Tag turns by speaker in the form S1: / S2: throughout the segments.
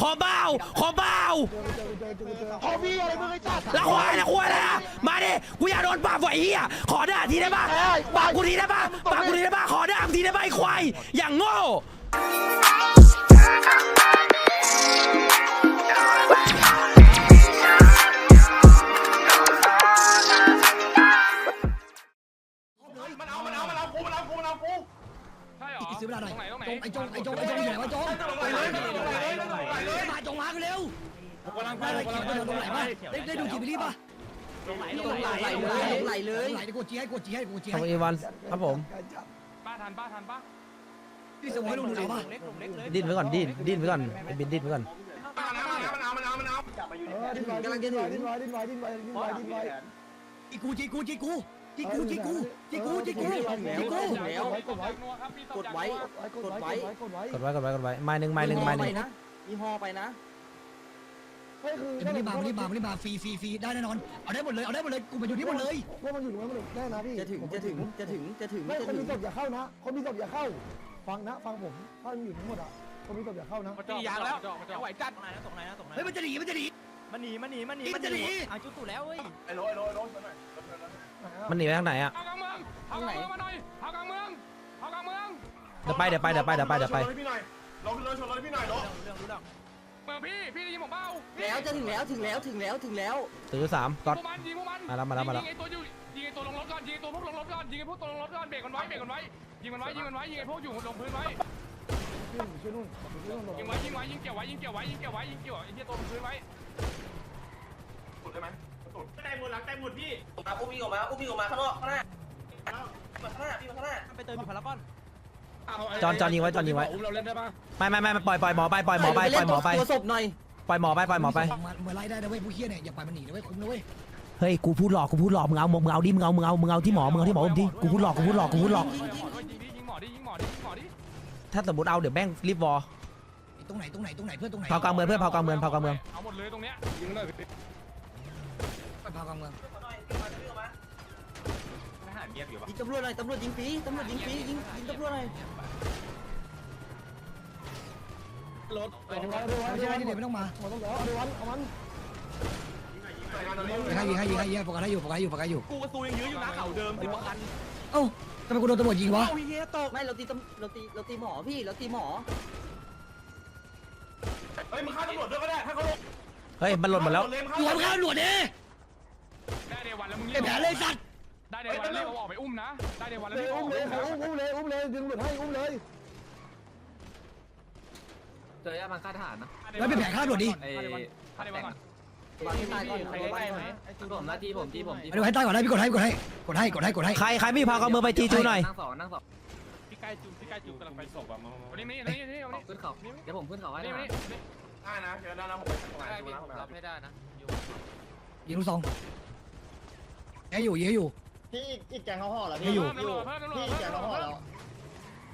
S1: ขอเบ้าขอเบ้า
S2: พอพี่อะไรมึงไอ้สัตว์
S1: ละควายละควายละมาดิกูอยากโดนปราบไอ้เหี้ยขอด่าทีได้ปะปราบกูทีได้ปะปราบกูทีได้ปะขอด่าทีได้ปะไอ้ควายอย่างโง่
S2: มันเอา มันเอา มันเอากู มันเอากู มันเอากู
S3: ใช่หรอ
S4: ซื้อเวลาหน่อย
S3: ตรงไหนตรงไหน
S4: จงไอ้จงไอ้จงไอ้จงอยู่ไหนวะจง
S2: ไปเลยไปเลยไปเลย
S4: มาจงมากันเร็ว
S2: กำลังไป
S4: ได้
S2: กำลังไป
S4: ได้ตรงไหนบ้างได้ได้ดูจีบีรีป่ะ
S5: ลงไหลเลยลงไหลเลย
S4: ไหลกูจีให้กูจีให้กูจี
S1: ขอบ
S4: ให้
S1: คุณอีวันครับผม
S3: ป้าทันป้าทันป้า
S4: พี่สมมติลงดูไหนป่ะ
S1: ดิ้นไว้ก่อนดิ้นดิ้นไว้ก่อนไอ้บินดิ้นไว้ก่อน
S2: มันเอามันเอามันเอามันเอา
S5: กำลังจะถึง
S4: จีกูจีกูจีกู จีกูจีกูจีกูจีกูจีกู
S5: แล้ว
S3: กดไว้ครับมี
S5: กดไว้กดไว้
S1: กดไว้กดไว้กดไว้ไม้หนึ่งไม้หนึ่งไม้หนึ่ง
S5: นะมีฮอไปนะ
S4: ไม่ได้มาไม่ได้มาไม่ได้มาฟรีฟรีฟรีได้แน่นอนเอาได้หมดเลยเอาได้หมดเลยกูมาอยู่ที่หมดเลย
S6: ว่ามันอยู่ตรงนั้นมันแน่นะพี่
S5: จะถึงจะถึงจะถึงจะถึง
S6: ไม่
S5: จะ
S6: คน
S5: ถึ
S6: มี
S5: ง
S6: ศพอย่าเข้านะคนมีศพอย่าเข้า ฟังนะ ฟังผมถ้ามันอยู่ทั้งหมดอะคนมีศพอย่าเข้านะ
S3: ตียางแล้วไหวจัด
S4: เฮ้ยมันจะหนีมันจะหนี
S7: มันหนีมันหนีมันหนี
S4: มันจะหนี
S7: อาจุดตู่แล้วเว้ย
S2: ไอ้โรยโรยโรยหน่อย
S1: มันหนีไปทางไหนอะ
S3: เอากลางเมืองเอากลางเมืองมาหน่อยเอากลางเมืองเอากลางเมือง
S1: เดี๋ยวไปเดี๋ยวไปเดี๋ยวไปเดี๋ยวไปเดี๋ยวไป
S2: พี่หน่อยลงเลยชนเลยพี่หน่อยลง
S7: เรื่องรู้เรื่อง
S3: เมืองพี่พี่ได้ยินผมเปล่า
S5: แล้วจะถึงแล้วถึงแล้วถึงแล้วถึงแล้ว
S1: ตื่นสามก๊อต
S3: พวกมันยิงพวกมัน
S1: มาแล้วมาแล้วมาแล้ว
S3: ยิงไอ้ตัวอยู่ยิงไอ้ตัวลงรถก่อนยิงไอ้ตัวพวกลงรถก่อนยิงไอ้พวกตัวลงรถก่อนเบรกมันไว้เบรกมันไว้ยิงมันไว้ยิงมันไว้ยิงไอ้พวกอยู่ลงพื้นไว้
S6: ช่วยนู่นช่วยนู่น
S3: ยิงไว้ยิงไว้ยิงเกี่ยวไว้ยิงเกี่ยวไว้ยิงเกี่ยวไว้ยิงเกี่ยวไอ้ที่ตัวลงพื้นไว้
S2: สุดได้ไหมสุด
S7: ใจหมดหลังใจหมดพี่
S8: อุ้มพี่ออกมาอุ้มพี่ออกมาข้างนอกข้างหน้ามาข้างหน้าพี่มาข้างหน้า
S7: ไปเติมพารากอน
S1: จอนจอนยิงไว้จอนยิงไว้ไม่ไม่ไม่ไม่ปล่อยปล่อยหมอไปปล่อยหมอไปปล่อยหมอไป
S5: ตัวศพหน่อย
S1: ปล่อยหมอไปปล่อยหมอไป
S4: มันมันไล่ได้นะเว้ยผู้เฮี้ยเนี่ยอย่าปล่อยมันหนีนะเว้ยคุ้มนะเว้ย
S1: เฮ้ยกูพูดหลอกกูพูดหลอกมึงเอามึงเอาดิมึงเอามึงเอามึงเอาที่หมอมึงเอาที่หมอผมดิกูพูดหลอกกูพูดหลอกกูพูดหลอก
S3: ยิงหมอด้วยยิงดิยิงหมอดิยิงหมอดิยิงหมอดิ
S1: ถ้าสมมติเอาเดี๋ยวแม่งรีบวอ
S4: ตรงไหนตรงไหนตรงไหนเพื่อนตรงไหน
S1: เผากลางเมืองเพื่อนเผากลางเมืองเผากลางเมือง
S3: เอาหมดเลยตรงเนี้ย
S4: เผากลางเมือง
S3: ทหารเงียบอยู่ปะ
S5: ยิงตำรวจหน่อยตำรวจยิงฟรีตำรวจยิงฟรียิงยิงตำรวจหน่อย
S6: เอาไว้เอาไว้
S4: ไม่ใช่ที่เดี๋ยวไม่ต้องมา
S6: มันต้องเดี๋ยวเอาไว้วันเอามัน
S2: ใส่งานตอนนี้
S4: ยิงให้ยิงให้ยิงให้ยิงให้โฟกัสให้อยู่โฟกัสให้อยู่โฟกัสให้อยู่
S7: กูกระซูยังยื้ออยู่นะเขาเดิมสิบคัน
S4: เอ้าทำไมกูโดนตำรวจยิงวะ
S7: เอ้าเฮียตก
S5: ไม่เราตีตำเราตีเราตีหมอพี่เราตีหมอ
S2: เฮ้ยมึงฆ่าตำรวจด้วยก็ได้ถ้าเขาลง
S1: เฮ้ยมันหล่นหมดแล้ว
S4: หัวมึงข้าตำรวจดิ
S3: ได้เดวันแล้วมึง
S4: ไอ้แผลเลยสัตว์
S3: ได้เดวันแล้วรีบเอาออกไปอุ้มนะ ได้เดวันแล้ว
S6: เล
S3: รี
S6: ย
S3: บเอา
S6: อุ้
S3: อ
S6: ม
S3: อก
S6: เล
S3: ไป
S6: ย
S3: อุ้
S6: อุ้
S3: ม
S6: มเลยอุ้มเลยดึงหลุดให้อุ้มเลย
S8: เจอยามันฆ่าทหารนะ
S4: แล้วเป็นแผลข้าตำรวจดิ
S8: ไอ้
S3: ได้เดวันก่อน
S5: วางที่ใต้ก่อน
S7: ใครใกล้ไหม
S8: ผมหน้าที่ผมที่ผมที่
S4: มาดูให้ใต้ก่อนได้พี่กดให้กดให้กดให้กดให้กดให้
S1: ใครใครไม่มีเผากลางเมืองไปทีจูหน่อย
S8: นั่งสองนั่งสอง
S3: พี่ใกล้จูพี่ใกล้จูกำลังไปศพอะมาวันนี้นี่นี่นี่วันนี้
S8: ขึ้นเขาเดี๋ยวผมขึ้นเขาให้
S3: นี่
S8: นะ
S3: วันนี้
S2: ได้นะเดี๋ยวได้นะผมไปทำงานดูนะ
S8: รับให้ได้นะ
S4: ยิงลูกซอง ยิงอยู่ยิงอยู่
S6: พี่อีกแกงเขาห่อเหรอ
S4: ไม่อยู่
S3: เพิ่มตำรวจเพิ่มตำรวจ
S6: พี่แกงเขาห่อแล้ว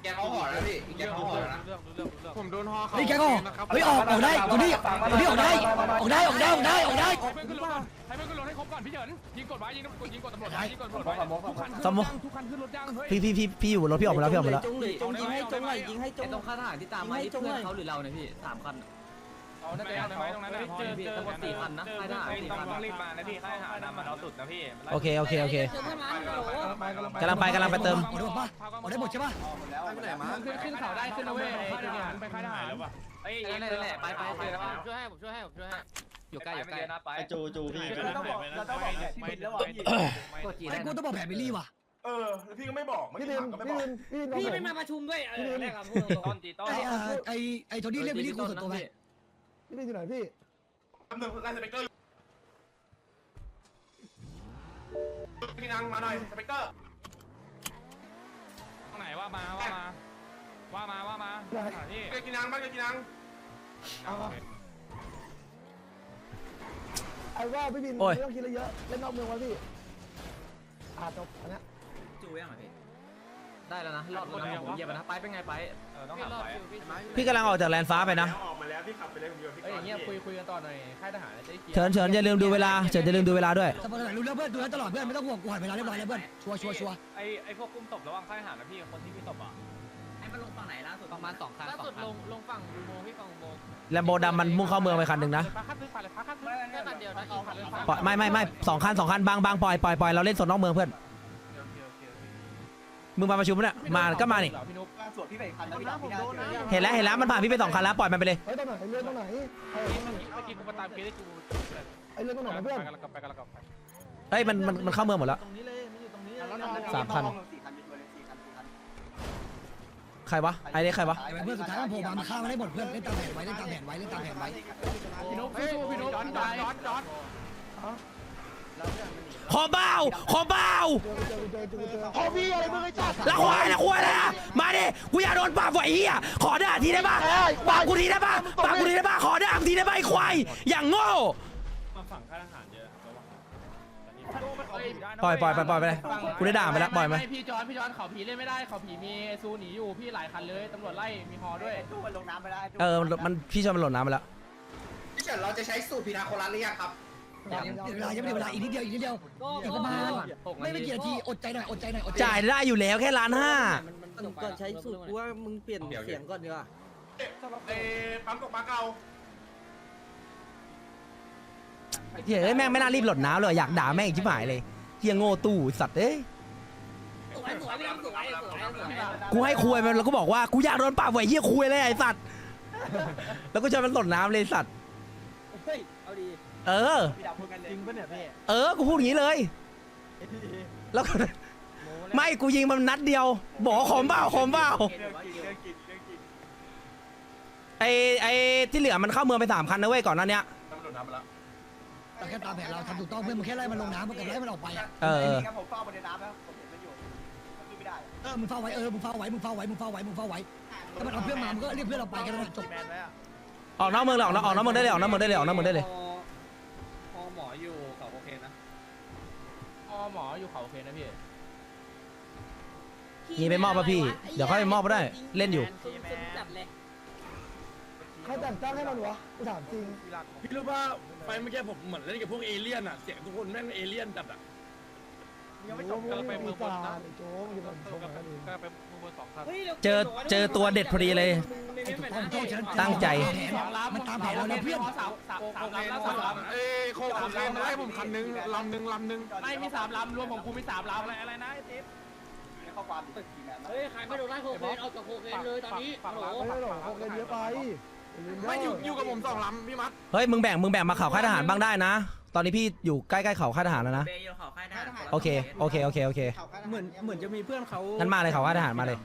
S2: แกเขาห่อแล้วพี่แกเขาห่อแล้วนะ
S7: ผมโดนฮอเขา
S4: เฮ้ยแกก็เฮ้ยออกออกได้ตัวนี้ตัวนี้ออกได้ออกได้ออกได้ออกได้ออกได้
S3: ให้เพื่อนขึ้นรถให้เพื่อนขึ้นรถให้ครบก่อนพี่เฉินยิงกดไว้ยิงกดยิงกดตำรวจไว้ยิงกดตำรวจไว้ทุกคันขึ้นรถยังทุกคันขึ้นรถยังเฮ้ย
S1: พี่พี่พี่พี่อยู่บนรถพี่ออกมาแล้วพี่ออกมาแล้ว
S5: จงเลยจงยิงให้จงหน่อยยิงให้จ
S8: ไอ้
S5: ง
S8: ตรงค่าทหารที่ตามมาที่เพื่อนเขาหรือเราเนี่ยพี่สามคัน
S3: เอาได้ไหมตรงนั้นได้พอ
S8: พี่ทั้งหมดสี่คันนะค่ายทหารสี่คัน
S7: ต้องรีบมานะพี่ค่ายทหารนำมาเราสุดนะพี่
S1: โอเคโอเคโอเคกำลังไปกำลังไปเติม
S4: ออกได้หมดปะออกได้หมดใช่ปะ
S3: ขึ้นขึ้นเขาได้ขึ้นนะเว้ยค่ายทหารไปค่ายทหาร
S7: เฮ้ย
S8: นั่นแหละไปไปไป
S7: ช่วยให้ผมช่วยให้ผมช่วยให้
S8: อยู่ใกล้อยู่ใกล้
S7: นะไป
S6: จูจูพี่
S7: เราต้องบอกเราต้องบอกไม่แล้วบอกพี่
S8: กดจี
S4: ไอ้
S8: ได้
S4: กูต้องบอกแผลบิลลี่ว่ะ
S2: เออแล้วพี่ก็ไม่บอกเมื่อ
S6: พี่
S2: กี้
S6: ดิน
S2: ถามก็ไม่
S6: พี่
S2: บอก
S6: ดินพี่ดิน
S7: พี่ไม่มาประชุมด้วยเออแรกกับพูดต้นตีต้น
S4: ไอ้ไอ้ไอ้โทนี่เรียกบิลลี่กูส่วนตัวไหม
S6: พี่ดินอยู่ไหนพี่
S2: คำหนึ่งไล่สเปกเตอร์พี่นังมาหน่อยสเปกเตอร์
S3: ตรงไหนว่ามาว่ามาว่ามาว่ามานี่
S2: เกกินังบ้านเกกินัง
S6: ไอ้ว่าพี่ดินไม่ต้องคิดอะไรเยอะเล่นนอกเมืองวะพี่อ่าจบอันนี้
S8: จูยังไงพี่ ได้แล้วนะรอดแล้วผมเหยียบนะไปเป็นไงไป
S7: เออต้องหาไป
S1: พี่กำลังออกจากแลนด์ฟ้าไปนะ
S2: ออกมาแล้วพี่ขับไปเลยผมอยู่พี่
S7: เอ้ยอย่างเงี้ยคุยคุยกันต่อหน่อยค่ายทหารจะได้เคลียร์
S1: เฉินเฉินอย่าลืมดูเวลาเฉินอย่าลืมดูเวลาด้วย
S4: สปอนเซอร์รู้เรื่องเพื่อนดูแลตลอดเพื่อนไม่ต้องห่วงกูหันเวลาเรียบร้อยแล้วเพื่อนชัวร์ชัวร์ชัวร์
S7: ไอ้ไอ้พวกกุ้มตบระหว่างค่ายทหารนะพี่คนที่พี่ตบอะ
S8: ให้มันลงฝั่งไหนล่าสุดประมาณสองคัน
S7: ล่า
S8: สอ
S7: สุด
S8: งคัน
S7: ลงลงฝั่งอุโมงค์พี่ฝั่งอุโมงค์
S1: แลมโบดำมันมุ่งเข้าเมืองไปคันหนึ่งนะ
S3: พาคันซื้อผ่านเลยพาคันซื้อแค่คันเดียวนะอีกคันเลย
S1: ปล่อยไม่ไม่ไม่สองคันสองคันบางบางปล่อยปล่อยปล่อยเราเล่นสดนอกเมืองเพื่อน มึงมาประชุมปะเนี่ยมาก็มานี่
S3: พี่นุ๊ก
S5: สวดพี่ไปคันนะพี่ดาพี่ดา
S1: เห็นแล้วเห็นแล้วมันผ่านพี่ไปสองคันแล้วปล่อยมันไปเลย
S6: เฮ้ยตรงไหนเลื่อนตรงไหนเฮ้ย
S3: เมื่อกี้กูมาตามเกได้กู
S6: ไอ้เลื่อนตรงไหนนะเพื่อน
S3: ไปกันแล้วไปกันแล้วไป
S1: เฮ้ยมันมันมันเข้าเมืองหมดแล้ว
S5: ตรงนี้เลยมันอยู่ตรงนี้
S1: สามคัน
S5: สี่คันไปช่วยเลยสี่คันสี่คัน
S1: ใครวะไอ้นี่ใครวะ
S4: เพื่อนสุดท้ายมันโผล่มามันฆ่ามันได้หมดเพื่อนเล่นตามแผนไว้เล่นตามแผนไว้เล่นตามแผนไว้
S3: พี่นุ๊กสู้พี่นุ๊กจอดจอดจอดจอด
S1: ขอเบ้าขอเบ้า
S6: เจอเจอเจอเจอเจอพอพี่อะไรมึงไอ้จัด
S1: แล้วควายแล้วควายเลยนะมาดิกูอยากโดนปราบไอ้เหี้ยขอด่าทีได้ปะปราบกูทีได้ปะปราบกูทีได้ปะขอด่าทีได้ปะไอ้ควายอย่างโง่
S7: ฝั่งค่ายทหารเยอะ
S1: ปล่อยปล่อยปล่อยปล่อยไปเลยกูได้ด่าไปแล้วปล่อยไหม
S3: พี่จอดพี่จอดเขาผีเล่นไม่ได้เขาผีมีซูหนีอยู่พี่หลายคันเลยตำรวจไล่มีฮอด้วย
S5: ตู้มันลงน้ำไปได้
S1: เออมันมันพี่ชอบมันหล่นน้ำไปแล้ว
S2: พี่เฉินเราจะใช้สูตรพีนาโคลัสหรือยังครับ
S4: เวลายังไม่ได้เวลาอีกนิดเดียวอีกนิดเดียวอีกประมาณไม่ไม่กี่นาทีอดใจหน่อยอดใจหน่อยอดใจ
S1: จ่ายได้อยู่แล้วแค่ล้านห้า
S5: ก่อนใช้สูตรกูว่ามึงเปลี่ยนเสียงก่อนดีกว่า
S2: เอ้ปั๊มตกปลาเก่า
S1: เฮ้ยแม่งไม่น่ารีบหล่นน้ำเลยอยากด่าแม่งอีกชิบหายเลยเฮียโง่ตู้สัตว์เอ้ยกูให้คุยมันแล้วก็บอกว่ากูอยากโดนปราบไว้เฮียคุยเลยไอ้สัตว์แล้วก็จะมันหล่นน้ำเลยสัตว์
S5: เฮ้ยเอาดี
S1: เออ
S5: พี่ดาพูดกันเลยจริงปะเนี่ยพี่
S1: เออ กูพูดอย่างนี้เลย แล้วก็ไม่ กูยิงมันนัดเดียว บอกว่าขมเปล่าขมเปล่าไอไอที่เหลือมันเข้าเมืองไปสามคันนะเว้ยก่อนหน้าเนี้ย
S2: ตำรวจน้ำมาแล้ว
S4: แต่แค่ตามแผนเราทำถูกต้องเพื่อนมึงแค่ไล่มันลงน้ำมันกับไล่มันออกไปอะ
S1: เออเออ
S5: ครับผมเฝ้าบนน้ำแล้วผมเห็นมันอยู่มันขึ้นไม่ได้
S4: เออมึงเฝ้าไว้เออมึงเฝ้าไว้มึงเฝ้าไว้มึงเฝ้าไว้มึงเฝ้าไว้ถ้ามันเอาเพื่อนมามึงก็เรียกเพื่อนเราไปกันแล้วจบ
S1: ออกนอกเมืองเลยออกนอกออกนอกเมืองได้เลยออกนอกเมืองได้เลยออกนอกเมืองได้เลย
S7: พอหม ออยู่เขาโอเคนะ
S3: อ๋อหมออยู่เขาโอเคนะพี่
S1: ยีไปมอบป่ะพี่ เดี๋ยวค่อยไปมอบก็ได้ เล่นอยู่
S6: ใครแต่งตั้งให้มันวะกูถามจริง
S2: พี่รู้ป่ะไฟเมื่อกี้ผมเหมือนเล่นกับพวกเอเลี่ยนอะ เสียงทุกคนแม่งเอเลี่ยนจัดอะ
S6: ยังไม่จบกันไปเมืองบนนะไอ้โจ้มึงจะเป็นชมกันเอง
S3: ก็ไปมือบนสองคัน
S1: เจอเจอตัวเด็ดพอดีเลย
S4: ถูก ต้องโจ้ฉะนั้น
S1: ตั้งใจ
S4: มันตามแผนเราแล้วเพื่อน
S3: สามสามสามลำแล้วสามลำ
S2: เอ้โคโคเคนมาให้ผมคันนึงลำนึงลำนึง
S3: ไม่มีสามลำรวมผมกูมีสามลำอะไรอะไรนะไอ้ติ๊บ
S5: ข้อความตึกกี่แมน
S9: เฮ้ยใครไม่โดนไล่โคเคนเอาจากโคเคนเลยตอนนี้
S3: ฝั่ง
S9: ฮัล
S3: ล
S9: โหล
S6: ไม่ได้หรอกพวกเล่นเยอะไปอย่าลืม
S2: ไม่อยู่
S6: เด้
S2: อยู่กับผมสองลำพี่มัด
S1: เฮ้ยมึงแบ่งมึงแบ่งมาเข่าค่ายทหารบ้างได้นะ ตอนนี้พี่อยู่ใกล้ๆเข่าค่ายทหารแล้วนะ
S5: เบย์อยู่เขาค่ายทหาร
S1: โอเคโอเคโอเคโอเค
S5: เหมือนเหมือนจะมีเพื่อนเขา
S1: งั้นมาเลยเข่าค่ายทหารมาเลย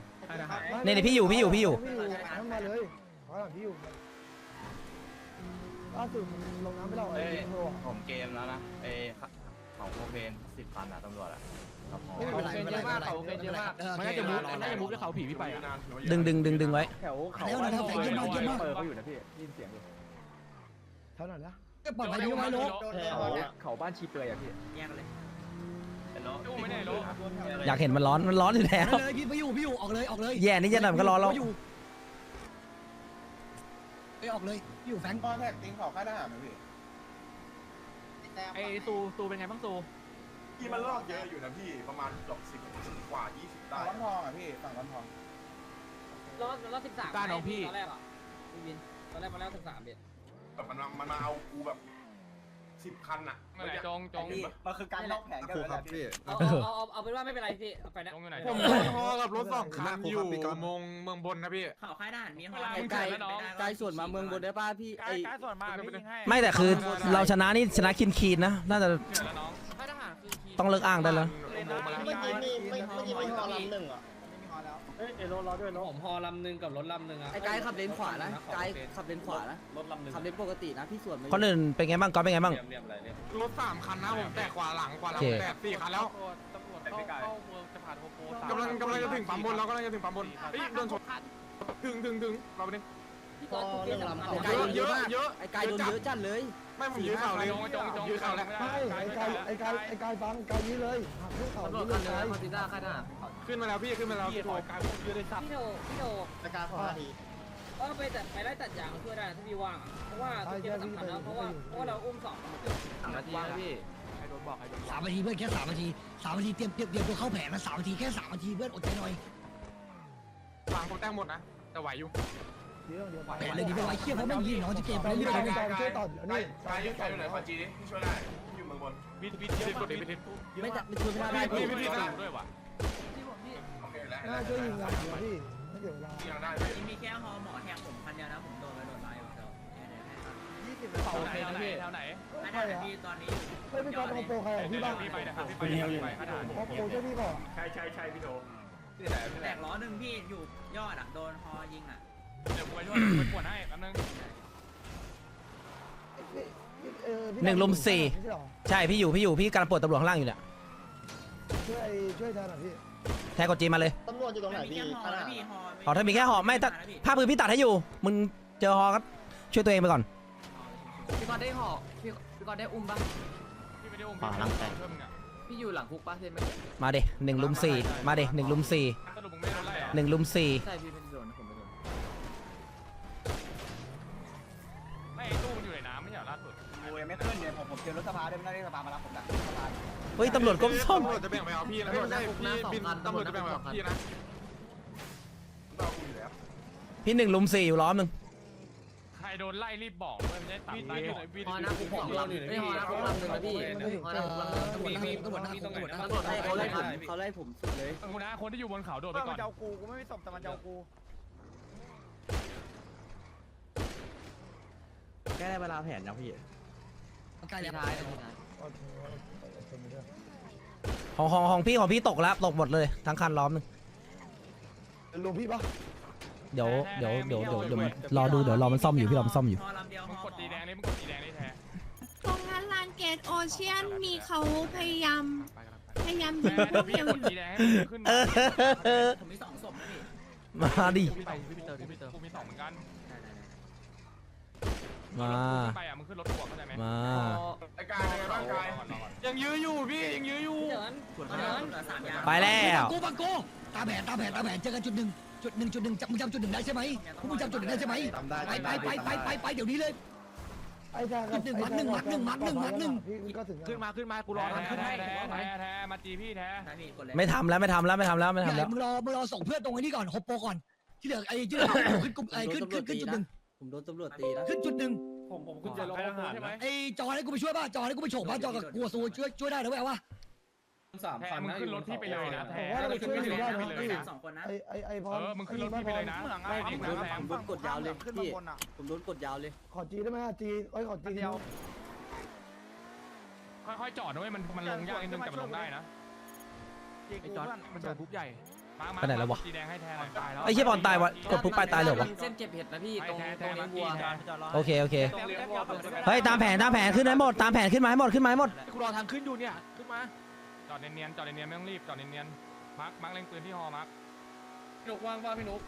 S6: ไม่
S1: นี่นี่พี่อยู่พี่อยู่พี่อยู่
S6: พี่อยู่นั่นมาเลยขอหลังพี่อยู่ล่าสุดมันลงน้ำไม่ได้ไอ้ยิงโทร
S7: ผมเกมแล้วนะเอของโอเพนสิบพันอะตำรวจอะ
S4: ไม่เป็นไรไม่เป็นไรไม่เป็นไร
S3: เขาโอเคเยอะมาก
S4: เออ
S3: มันน่าจะมุกน่าจะมุกด้วยเขาผีพี่ไปอะ
S1: ดึงดึงดึงดึงไว้
S5: แถวเขา
S4: แล้วนะแฝงเยอะมากเยอะมาก
S5: เปิดเขาอยู่นะพี่ยินเสียงอยู่
S6: เท่านั้นนะ
S4: ก็ปลอดภัยดีไว้โล
S5: เขาบ้านชีเปลือยอะพี่แยกกันเลย
S3: อู้ไม่ได้รู้
S1: อยากเห็นมันร้อนมันร้อนอยู่แล้ว
S4: นั่นเลยพี่ไปอยู่พี่อยู่ออกเลยออกเลย
S1: แย่นี่จะหน่อยมันก็ร้อนแล้ว
S4: อยู่ไปออกเลยพี่อยู่แฝง
S2: ตอนแท็กติ้งเขาค่ายทหารไหมพี่
S3: ไอ้ตูตูเป็นไงบ้างตู
S2: ที่มันรอบเยอะอยู่นะพี่ประมาณเกือบสิบกว่ายี่สิบได้ร้อนทองอะพี่ฝั่งร้อนทอง
S9: รอบรอบสิบสามตอนแรกอะพี่วินตอนแรกมาแล้วสิบสามเบ็ด
S2: แบบมันมามันมาเอากูแบบ สิบคันอะ
S3: ไม่ไหนจงจง
S5: มันคือการนอกแผนกันเลยพี่
S9: เอาเอาเอาเอาเป็นว่าไม่เป็นไรพี่เอาไปนะ
S3: จงอยู่ไหน
S2: ผมพอกับรถสองคันอยู่มงเมืองบนนะพี่
S5: เขาค่ายทหารมีฮอ
S3: มึง
S5: ไกล
S3: เกิดแล้วน้อง
S5: ไกลส่วนมาเมืองบนได้ป่ะพี่ไอ้
S3: ส่วนมากไม่ยิงให้
S1: ไม่แต่คือเราชนะนี่ชนะคินคีนนะน่าจะ
S3: แล้วน้องค่ายทหารคือ
S1: ต้องเลิกอ้างได้แล้ว
S3: เล่นได้
S9: เมื่อกี้มีเมื่อกี้มีฮอลำหนึ่งอะ
S5: เอ้ยเอโรรอด้วยเนาะ
S9: ผมฮอลำหนึ่งกับรถลำหนึ่งอะ
S5: ไอ้ไกด์ขับเลนขวานะไกด์ขับเลนขวานะ
S7: รถลำหนึ่ง
S5: ขับเลนปกตินะพี่ส่วนมา
S1: คนอื่นเป็นไงบ้างก๊อฟเป็นไงบ้าง
S7: เรียมเรียมอะไรเนี่ย
S2: รถสามคันนะผมแตกขวาหลังขวาหลัง
S1: โอเค
S2: แตกสี่คันแล้ว
S3: ตำรวจเข้าเข้าเมืองจะผ่านโฮโป
S2: กำลังกำลังจะถึงปั๊มบนแล้วกำลังจะถึงปั๊มบนเฮ้ยโดนชนถึงถึงถึงเราไปดิ
S9: พี่ ก๊อฟเรื่องลำ
S5: ไอ้ไกด์โดนเยอะมาก
S2: เยอะ
S5: ไอ้ไกด์โดนเยอะจัดเลย
S2: ไม่ผมยื้อเข่าเลย
S3: จงจงจง
S2: ยื้อเข่าแล้ว
S6: ไม่ไอ้กายไอ้กายไอ้กายฟังกายนี้เลยหักขึ้นเขา
S8: ตำรว
S6: นี้
S8: จ
S6: เล
S8: คัน
S6: ย
S8: นึง
S6: กาย
S8: คอนติน่าค่ายทหาร
S2: ขึ้นมาแล้วพี่ขึ้นมาแล้ว
S3: พี่
S2: พี่
S3: ถ
S2: โท
S3: อยการพวกเยอะเลยสัตว์
S9: พี่โดพี่โด
S6: รายการพอดี
S9: เออไปแต่ไปไล่ตัดยางช่วยได้ถ้าพี่ว่างเพราะว่าทุกเกมสำคัญนะเพราะว่าเพราะว่าเราอุ้มสอง
S8: สามนาทีนะพี่
S3: ใครโดนบอกใครโดน
S4: สามนาทีเพื่อนแค่สามนาทีสามนาทีเตรียมเตรียมเตรียมตัวเข้าแผนนะสามนาทีแค่สามนาทีเพื่อนอดใจหน่อย
S2: หลังผมแต้งหมดนะแต่ไหวอยู่
S6: เดี๋ยวเดี๋ยว
S4: แผนเลยดีไปไว้เชี่ยเพราไม่มีน้องจะเก็บไปเรื่อยๆ
S6: ช่วยต่อเดี๋ยวนี่
S2: กายกายอยู่ไหนขอจีพี่ช่วยได้อยู่เมืองบน
S3: วิทวิทเยอะกดดิวิท
S5: ไม่จะไม่ช่วยไม่ได้
S3: วิ
S5: พี่
S3: ทวิทด้วยว่ะ
S2: โอเคแล้ว
S6: น่าช่วยยิงกันเดี๋ยวพี่ไม่เดี๋ยวเวลา
S2: ยังได้
S9: มีแค่ฮอหมอแทงผมพันเดียวนะผมโดนไปโดนไล่เจ้า
S6: ยี่สิบ
S3: เผาไหนแถวไหนแถวไหน
S9: ไม่ได้พี่ตอนนี้
S6: ไม่เป็นการโอโปรใคร
S3: พี่
S6: บ้าง
S3: พี่ไปนะครับพี่ไปพี่ไปขนาด
S6: โอโปช่วยพี่ก่อน
S7: ใช่ใช่ใช่พี่โด
S9: แตกล้อหนึ่งพี่อยู่ยอดอะโดนฮอยิงอะ
S3: เดี๋ยวกูไปช่วยไปกวนให้แป๊บนึง
S1: หนึ่งลุมสี่ใช่พี่อยู่พี่อยู่พี่กำลังปลดตำรวจข้างล่างอยู่เนี่ย
S6: ช่วยช่วยแทนหน่อยพี่
S1: แทนกดจีมาเลย
S5: ตำรวจอยู่ตรงไหน
S9: มี
S5: พี่
S9: แค่ฮอนะพี่ฮอ
S1: อ๋อถ้ามีแค่หอไม่ถ้าภาพมือพี่ตัดให้อยู่มึงเจอหอก็ช่วยตัวเองไปก่อน
S8: พี่กอนได้ห่อพี่พี่กอนได้อุ้มปะ
S3: พี่ไม่ได้อุ้มพี่ไม่ได้อุ้มช่วยมึงอะ
S8: พี่อยู่หลังคุกปะเซนไหม
S1: มาเดหนึ่งลุมสี่มาเดหนึ่งลุมสี่
S3: สรุปมึงไม่โดนไล่เหรอ
S1: หนึ่งลุมสี่
S8: ใช่พี่ไม่ได้โดนนะผมไม่โดน
S3: ไม่ไอ้ตู้มันอยู่ในน้ำไม่ใช่เหรอล่าสุด
S7: กูยังไม่ขึ้น เนี่ยผมผมเจอรถสภาด้วยไม่ได้สภามารับผมนะสภา
S1: เฮ้ยตำรวจก้มส้ม
S2: จะแบ่งไปเอาพี่นะ
S8: ตำรวจหน้าคุกหน้าสองคันตำรวจหน้าคุกสองคัน
S2: เราคุยอยู่แล้ว
S1: พี่หนึ่งลุมสี่อยู่ล้อมหนึ่ง
S3: ใครโดนไล่รีบบอกด้วยไม่ใช่ตัดไล่อยู่ไหนวิท
S8: ฮอหน้าคุกสองลำไม่ฮอหน้าคุกลำหนึ่งนะพี่ฮอหน้าคุกลำหนึ่ง
S4: ตำรวจนะตำรวจนะตำรวจนะ
S5: ตำรวจไล่เขาไล่ผมเขาไล่ผมสุดเลย
S3: คุณนะคนที่อยู่บนเขาโดดไปก่อน
S2: กูกูไม่มีศพแต่มันจะเอากู
S5: แก้ได้เวลาแผนยังพี่
S4: ใกล้
S8: ที
S4: แล้ว
S8: ท้ายนะทีท้าย
S6: โอเคโอเคด้วย
S1: ของของของพี่ของพี่ตกแล้วตกหมดเลยทั้งคันล้อมหนึ่ง
S6: ลุงพี่ปะ
S1: เดี๋ยวเดี๋ยวเดี๋ยวเดี๋ยวเดี๋ยวมันรอดูเดี๋ยวรอมันซ่อมอยู่พี่รอมันซ่อมอยู่
S9: ฮอลำเดียว
S3: มึง
S9: ฮ
S3: ก
S9: อ
S3: ดตีแดงเลยมึงกดตีแดงได้แท้
S10: ตรงนั้นลานเกตโอเชียนมีเขาพยายาม
S3: ไปกันไป
S10: พยายาม
S3: แม่
S10: ยิงพ
S3: เดี๋ยว
S10: วก
S3: พี่
S10: เดียว
S3: ก
S10: อ
S3: ด
S10: ยู่
S3: ตีแดงให้มึงขึ้นมา
S9: ผมมีสองศพนะพี่
S1: มาดิ
S3: พี่ไปพี่เติมพี่เติมกูมีสองเหมือนกัน
S1: มา
S3: ไปอะมึงขึ้นรถทัวร์เข้าใจไหม
S1: มา
S2: ไอ้กายเป็นไงบ้างกาย
S3: ยังยื้ออยู่พี่ยังยื้ออยู่
S9: เดินเดินเหลือสามยาง
S1: ไปแล้ว
S4: กูบังกูตาแผนตาแผนตาแผนเจอกันจุดหนึ่งจุดหนึ่งจุดหนึ่งจำมึงจำจุดหนึ่งได้ใช่ไหมมึงจำจุดหนึ่งได้ใช่ไหมไปไปไปไปไปไปเดี๋ยวนี้เลย
S6: ไอ้แทนพี่ก็ถึง
S7: ขึ้นมาขึ้นมากู
S3: กู
S7: ร
S3: ร
S7: อ
S3: อ
S7: ทัน
S3: ขึ้
S7: ขึ้
S3: น
S7: น
S3: ให้
S7: ให้
S3: แท้แท้แท้มาจีพี่แท้
S9: นะพี่กดเลย
S1: ไม่ทำแล้วไม่ทำแล้วไม่ทำแล้วไม่ทำแล้ว
S4: มึงรอมึงรอส่งเพื่อนตรงไอ้นี่ก่อนโฮโปก่อนที่เหลือไอ้ที่เหลือขึ้นกลุ่มไอ้ขึ้นขึ้นขึ้นจุดหนึ่ง
S5: ผมโดนตำรวจตีนะ
S4: ขึ้นจุดหนึ่ง
S7: ผมผมขึ้นเจอรถใช่ไหม
S4: ไอ้จอให้กูไปช่วยป่ะจอให้กูไปโฉบป่ะจอกับกลัวซูช่วยช่วยได้นะเว้ยว่า
S3: แท้มึงขึ้นรถพี่ไปเลยนะแท้
S9: ขึ้นไปเลยนะพี่สองคนนะ
S6: ไอ้ไอ้ไอ้พ
S3: เออมึงขึ้นรถพี่ไปเลยนะไม่จริง
S5: ผม
S3: นะ
S5: โดน
S3: แท้
S5: ผมโดนกดยาวเลยพี่ผมโดนกดยาวเลย
S6: ขอจีได้ไหมจีไอ้ขอจี
S3: ค่อยๆจอดด้วยมันมันลงยากนิดนึงแต่มันลงได้นะ
S7: ไอ้จอดมันโดนปุ๊บใหญ่
S3: มามา
S1: ไปไหนแล้ววะ
S3: สีแดงให้แท้หน่อยตายแล้ว
S1: ไอ้เหี้ยบอลตายวะกดปุ๊บไปตายเลยเหรอวะ
S8: เส้นเก็บเห็ดนะพี่ตรงตรงเลี้ยงวัว
S1: โอเคโอเค
S3: ตรงเลี้ยงวัวเปิดได้ไหม
S1: เฮ้ยตามแผนตามแผนขึ้นมาให้หมดตามแผนขึ้นมาให้หมดขึ้นมาให้หมด
S7: กูรอทางขึ้นอยู่เนี่ย ขึ้นมา
S3: จอดเนียนๆจอดเนียนๆไม่ต้องรีบจอดเนียนๆมาร์คมาร์คเล็งปืนที่ฮอมาร์ค
S7: พี่นุกว่างป่ะพี่นุก